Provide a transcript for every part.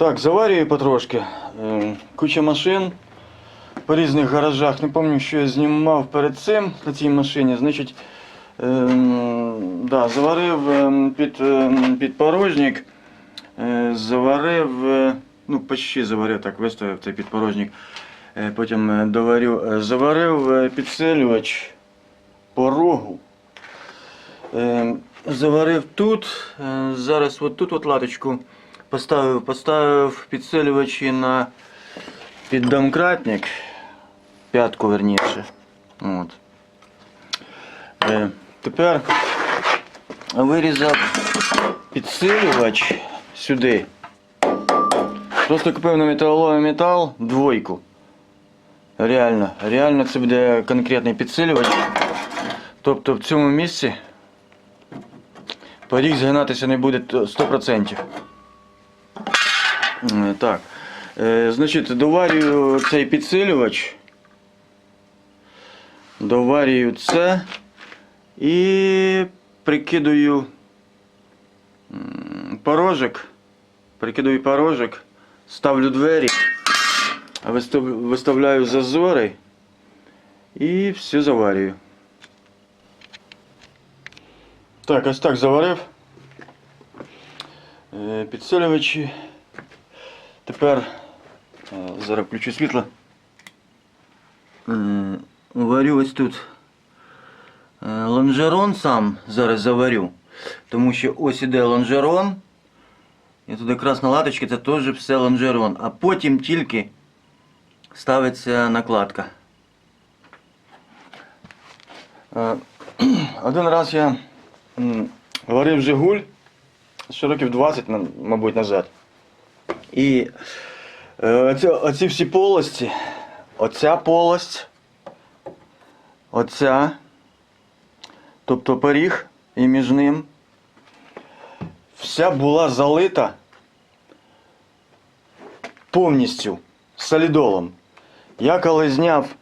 Так, заварюю потрошки. Е, Куча машин по різних гаражах. Не пам'ятаю, що я знімав перед цим на цій машині. Значить, ем, да, заварив ем, під, ем, під порожник. Е, Заварив, е, ну, почти заварив, так, виставив цей підпорожник. Потім доварю. Заварив підсилювач порогу. Заварив тут. Зараз от тут от латочку поставив, поставив підсилювачі на піддомкратник. П'ятку верніше. От. Е, Тепер вирізав підсилювач сюди. Просто купив на металоломі метал двойку. Реально, реально це буде конкретний підсилювач. Тобто в цьому місці поріг згинатися не буде 100%. Так. Е, Значить, доварюю цей підсилювач. Доварюю це і прикидаю м, порожек. Прикидаю порожек, ставлю двері, виставляю зазори і все заварюю. Так, ось так заварив. Е, Підсилювачі. Тепер е, зараз включу світло. Варю ось тут е, лонжерон сам зараз заварю. Тому що ось іде лонжерон. І тут якраз на латочці це теж все лонжерон. А потім тільки ставиться накладка. Е, Один раз я варив Жигуль ще років 20, мабуть, назад. І е, оці, оці всі полості, оця полость, оця, тобто поріг і між ним, вся була залита повністю солідолом. Я коли зняв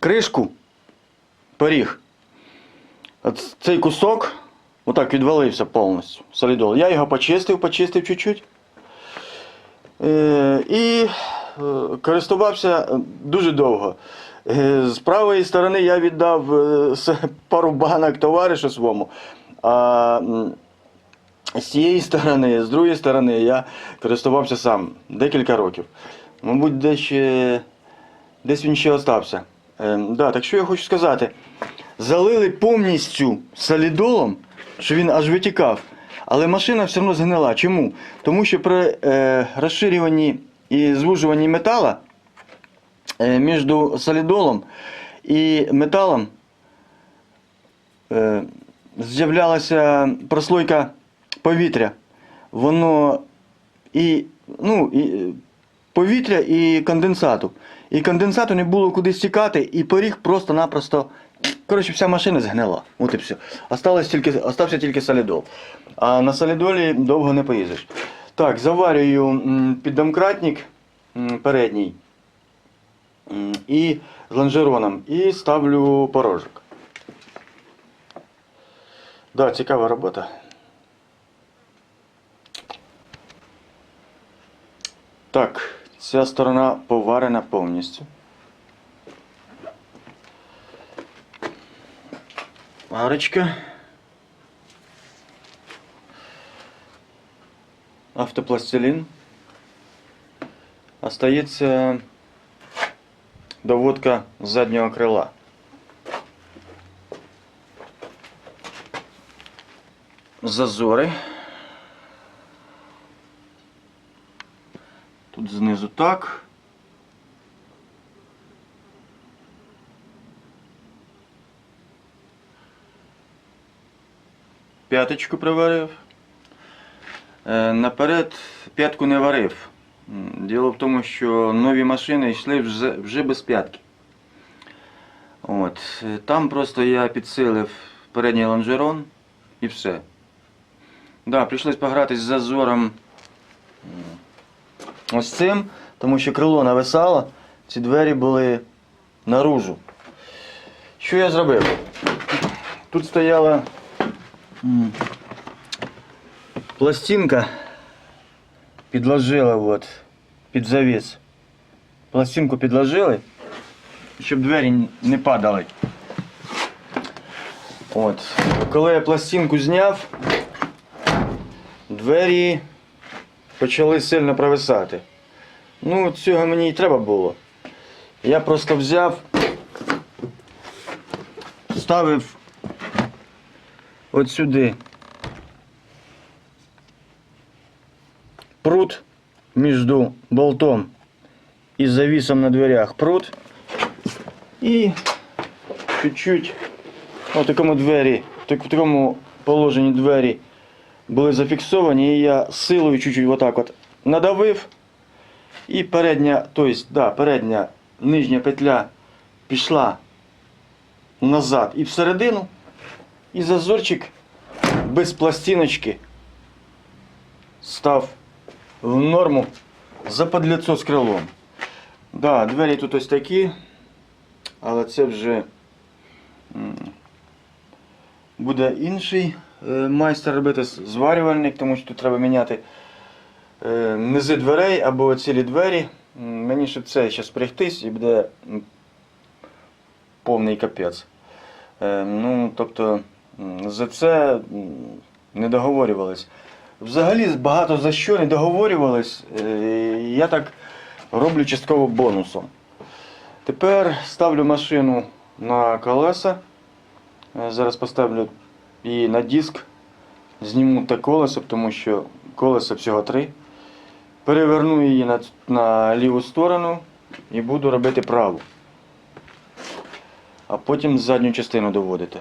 кришку, поріг, цей кусок отак відвалився повністю солідол. Я його почистив, почистив чуть-чуть. Е, і е, користувався е, дуже довго. З правої сторони я віддав пару банок товаришу своєму. А з цієї сторони, з другої сторони, я користувався сам декілька років. Мабуть, десь, десь він ще остався. Да, так що я хочу сказати. Залили повністю солідолом, що він аж витікав. Але машина все одно згнила. Чому? Тому що при е, розширюванні і звужуванні метала е, між солідолом і металом е, з'являлася прослойка повітря. Воно і, ну, і е, повітря і конденсату. І конденсату не було куди стікати, і поріг просто-напросто. Коротше, вся машина згнила. От і все. Осталось тільки, остався тільки солідол. А на солідолі довго не поїздиш. Так, заварюю піддомкратник передній і з лонжероном. І ставлю порожок. Да, цікава робота. Так, ця сторона поварена повністю. Арочка. Автопластилин. Остається доводка заднього крила. Зазори. Тут знизу так. П'яточку приварив. Е, Наперед п'ятку не варив. Діло в тому, що нові машини йшли вже, вже без п'ятки. От. е, Там просто я підсилив передній лонжерон і все. Да, прийшлось погратись з зазором ось цим, тому що крило нависало, ці двері були наружу. Що я зробив? Тут стояла пластинка підложили от, під завіс. Пластинку підложили, щоб двері не падали. От. Коли я пластинку зняв, двері почали сильно провисати. Ну, цього мені і треба було. Я просто взяв, ставив от сюди прут між болтом і завісом на дверях прут. І чуть-чуть у такому двері, в так- в такому положенні двері були зафіксовані, і я силою чуть-чуть отак от надавив. І передня, тобто, да, передня нижня петля пішла назад і всередину. І зазорчик без пластиночки став в норму заподліцо з крилом. Да, двері тут ось такі, але це вже буде інший е, майстер робити зварювальник, тому що тут треба міняти е, низи дверей або цілі двері. Мені ще це ще спрягтись і буде повний капець. Е, Ну, тобто, за це не договорювались. Взагалі багато за що не договорювались. е, Я так роблю частково бонусом. Тепер ставлю машину на колеса. Е, Зараз поставлю її на диск. Зніму те колесо, тому що колеса всього три. Переверну її на, на ліву сторону і буду робити праву. А потім задню частину доводити.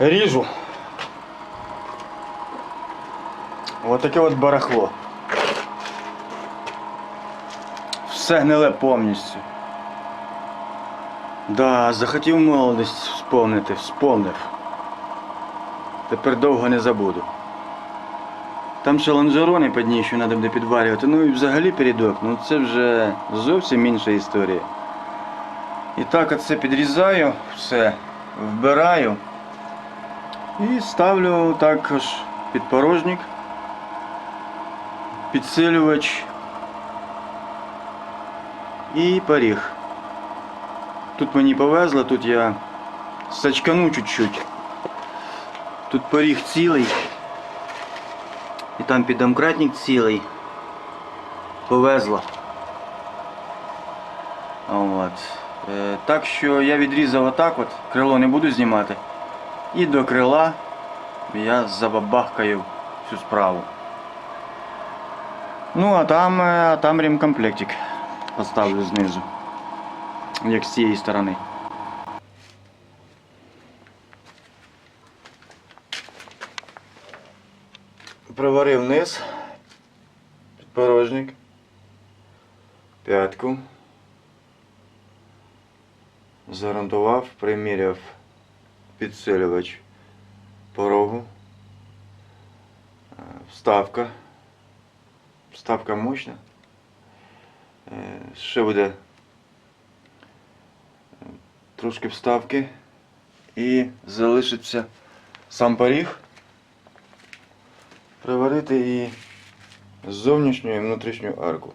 Ріжу. Ось таке от барахло. Все гниле повністю. Да, захотів молодість вспомнити, вспомнив. Тепер довго не забуду. Там ще лонжерони під ній, що треба буде підварювати. Ну і взагалі передок, ну це вже зовсім інша історія. І так оце підрізаю, все, вбираю і ставлю також підпорожник, підсилювач і поріг. Тут мені повезло, тут я сачкану чуть-чуть. Тут поріг цілий. І там піддомкратник цілий. Повезло. От. Е, так що я відрізав отак от, крило не буду знімати. І до крила я забабахкаю всю справу. Ну, а там, е, а там ремкомплектик поставлю знизу. Як з цієї сторони. Приварив низ, підпорожник, п'ятку. Зарантував, приміряв підсилювач порогу. Е, Вставка. Вставка мощна. Е, Ще буде е, трошки вставки і залишиться сам поріг. Приварити і зовнішню і внутрішню арку.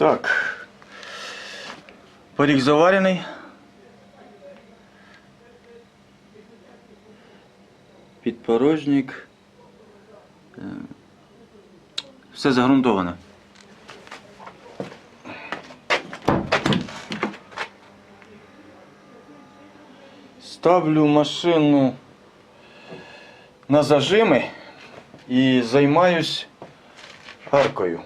Так. Поріг заварений. Підпорожник. Е, Все загрунтоване. Ставлю машину на зажими і займаюсь аркою.